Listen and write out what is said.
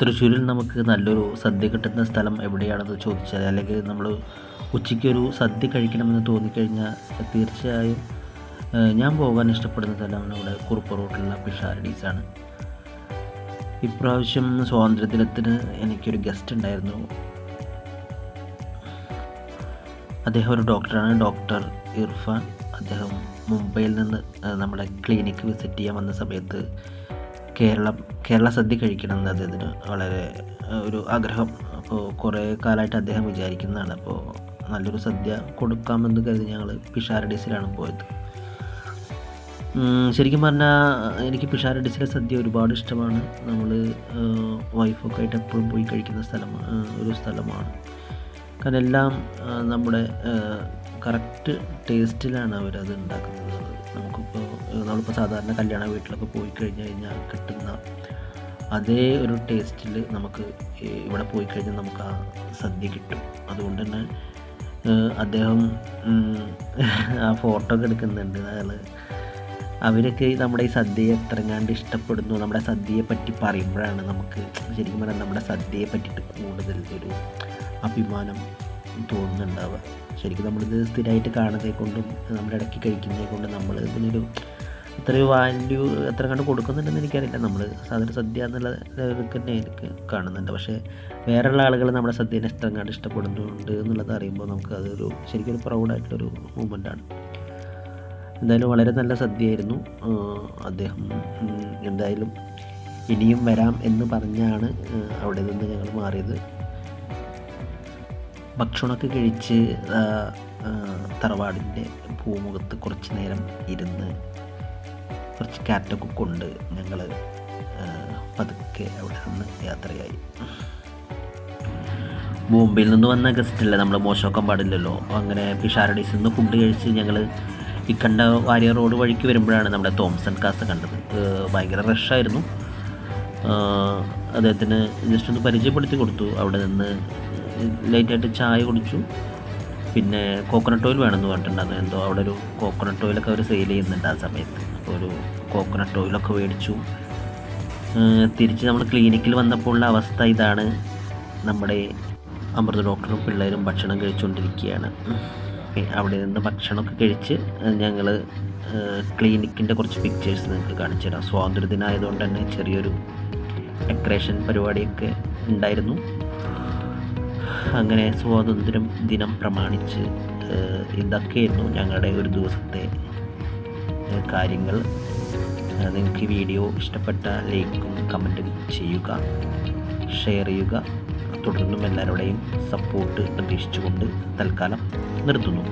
തൃശ്ശൂരിൽ നമുക്ക് നല്ലൊരു സദ്യ കിട്ടുന്ന സ്ഥലം എവിടെയാണെന്ന് ചോദിച്ചാൽ അല്ലെങ്കിൽ നമ്മൾ ഉച്ചയ്ക്കൊരു സദ്യ കഴിക്കണമെന്ന് തോന്നിക്കഴിഞ്ഞാൽ തീർച്ചയായും ഞാൻ പോകാൻ ഇഷ്ടപ്പെടുന്ന സ്ഥലമാണ് ഇവിടെ കുറുപ്പ് റോട്ടിലുള്ള പിഷാരഡീസാണ് ഇപ്രാവശ്യം സ്വാതന്ത്ര്യദിനത്തിന് എനിക്കൊരു ഗസ്റ്റ് ഉണ്ടായിരുന്നു. അദ്ദേഹം ഒരു ഡോക്ടറാണ് ഡോക്ടർ ഇർഫാൻ. അദ്ദേഹം മുംബൈയിൽ നിന്ന് നമ്മുടെ ക്ലിനിക്ക് വിസിറ്റ് ചെയ്യാൻ വന്ന സമയത്ത് കേരളം കേരള സദ്യ കഴിക്കണം എന്ന് അദ്ദേഹത്തിന് വളരെ ഒരു ആഗ്രഹം. അപ്പോൾ കുറേ കാലമായിട്ട് അദ്ദേഹം വിചാരിക്കുന്നതാണ്. അപ്പോൾ നല്ലൊരു സദ്യ കൊടുക്കാമെന്ന് കരുതി ഞങ്ങൾ പിഷാരഡീസിലാണ് പോയത്. ശരിക്കും പറഞ്ഞാൽ എനിക്ക് പിഷാരഡീസിലെ സദ്യ ഒരുപാട് ഇഷ്ടമാണ്. നമ്മൾ വൈഫൊക്കെ ആയിട്ട് എപ്പോഴും പോയി കഴിക്കുന്ന സ്ഥലം ഒരു സ്ഥലമാണ്. കാരണം എല്ലാം നമ്മുടെ കറക്റ്റ് ടേസ്റ്റിലാണ് അവരത് ഉണ്ടാക്കുന്നത്. നമുക്കിപ്പോൾ നമ്മളിപ്പോൾ സാധാരണ കല്യാണ വീട്ടിലൊക്കെ പോയി കഴിഞ്ഞ് കഴിഞ്ഞാൽ കിട്ടുന്ന അതേ ഒരു ടേസ്റ്റിൽ നമുക്ക് ഇവിടെ പോയി കഴിഞ്ഞാൽ നമുക്ക് ആ സദ്യ കിട്ടും. അതുകൊണ്ട് തന്നെ അദ്ദേഹം ആ ഫോട്ടോ ഒക്കെ എടുക്കുന്നുണ്ട്. അയാൾ അവരൊക്കെ നമ്മുടെ ഈ സദ്യയെ എത്രങ്ങാണ്ട് ഇഷ്ടപ്പെടുന്നു നമ്മുടെ സദ്യയെ പറ്റി പറയുമ്പോഴാണ് നമുക്ക് ശരിക്കും പറഞ്ഞാൽ നമ്മുടെ സദ്യയെ പറ്റിയിട്ട് കൂടുതൽ ഒരു അഭിമാനം തോന്നുന്നുണ്ടാവുക. ശരിക്കും നമ്മളിത് സ്ഥിരമായിട്ട് കാണുന്നതേ കൊണ്ടും നമ്മുടെ ഇടയ്ക്ക് കഴിക്കുന്നതേ കൊണ്ടും നമ്മൾ ഇതിനൊരു എത്ര വാല്യൂ എത്ര കണ്ട് കൊടുക്കുന്നുണ്ടെന്ന് എനിക്കറിയില്ല. നമ്മൾ സാധാരണ സദ്യ എന്നുള്ള തന്നെ എനിക്ക് കാണുന്നുണ്ട്. പക്ഷേ വേറെയുള്ള ആളുകൾ നമ്മുടെ സദ്യനെ ഇഷ്ടം കണ്ട് ഇഷ്ടപ്പെടുന്നുണ്ട് എന്നുള്ളത് അറിയുമ്പോൾ നമുക്ക് അതൊരു ശരിക്കും ഒരു പ്രൗഡായിട്ടുള്ളൊരു മൂമെന്റാണ് എന്തായാലും വളരെ നല്ല സദ്യയായിരുന്നു. അദ്ദേഹം എന്തായാലും ഇനിയും വരാം എന്ന് പറഞ്ഞാണ് അവിടെ നിന്ന് ഞങ്ങൾ മാറിയത്. ഭക്ഷണമൊക്കെ കഴിച്ച് തറവാടിന്റെ പൂമുഖത്ത് കുറച്ച് നേരം ഇരുന്ന് കുറച്ച് കാറ്റൊക്കെ കൊണ്ട് ഞങ്ങൾ പതുക്കെ അവിടെ നിന്ന് യാത്രയായി. ബോംബെയിൽ നിന്ന് വന്ന ഗസ്റ്റല്ലേ നമ്മൾ മോശമൊക്കെ പാടില്ലല്ലോ. അങ്ങനെ പിഷാരഡീസിൽ നിന്ന് ഫുഡ് കഴിച്ച് ഞങ്ങൾ ഈ കണ്ട വാരിയർ റോഡ് വഴിക്ക് വരുമ്പോഴാണ് നമ്മുടെ തോംസൺ കാസ് കണ്ടത്. ഭയങ്കര റഷായിരുന്നു അദ്ദേഹത്തിന് ജസ്റ്റ് ഒന്ന് പരിചയപ്പെടുത്തി കൊടുത്തു. അവിടെ നിന്ന് ലൈറ്റായിട്ട് ചായ കുടിച്ചു. പിന്നെ കോക്കനട്ട് ഓയിൽ വേണമെന്ന് പറഞ്ഞിട്ടുണ്ടായിരുന്നു എന്തോ അവിടെ ഒരു കോക്കനട്ട് ഓയിലൊക്കെ അവർ സെയിൽ ചെയ്യുന്നുണ്ട് ആ സമയത്ത്. അപ്പോൾ ഒരു കോക്കനട്ട് ഓയിലൊക്കെ മേടിച്ചു. തിരിച്ച് നമ്മൾ ക്ലിനിക്കിൽ വന്നപ്പോൾ ഉള്ള അവസ്ഥ ഇതാണ്. നമ്മുടെ അമൃത ഡോക്ടറും പിള്ളേരും ഭക്ഷണം കഴിച്ചുകൊണ്ടിരിക്കുകയാണ്. അവിടെ നിന്ന് ഭക്ഷണമൊക്കെ കഴിച്ച് ഞങ്ങൾ ക്ലിനിക്കിന്റെ കുറച്ച് പിക്ചേഴ്സ് നിങ്ങൾക്ക് കാണിച്ചു തരാം സ്വാതന്ത്ര്യദിനമായതുകൊണ്ട് തന്നെ ചെറിയൊരു ഡെക്കറേഷൻ പരിപാടിയൊക്കെ ഉണ്ടായിരുന്നു. അങ്ങനെ സ്വാതന്ത്ര്യം ദിനം പ്രമാണിച്ച് ഇതൊക്കെയായിരുന്നു ഞങ്ങളുടെ ഒരു ദിവസത്തെ കാര്യങ്ങൾ. നിങ്ങൾക്ക് ഈ വീഡിയോ ഇഷ്ടപ്പെട്ട ലൈക്കും കമന്റും ചെയ്യുക ഷെയർ ചെയ്യുക. തുടർന്നും എല്ലാവരുടെയും സപ്പോർട്ട് പ്രതീക്ഷിച്ചുകൊണ്ട് തൽക്കാലം നിർത്തുന്നു.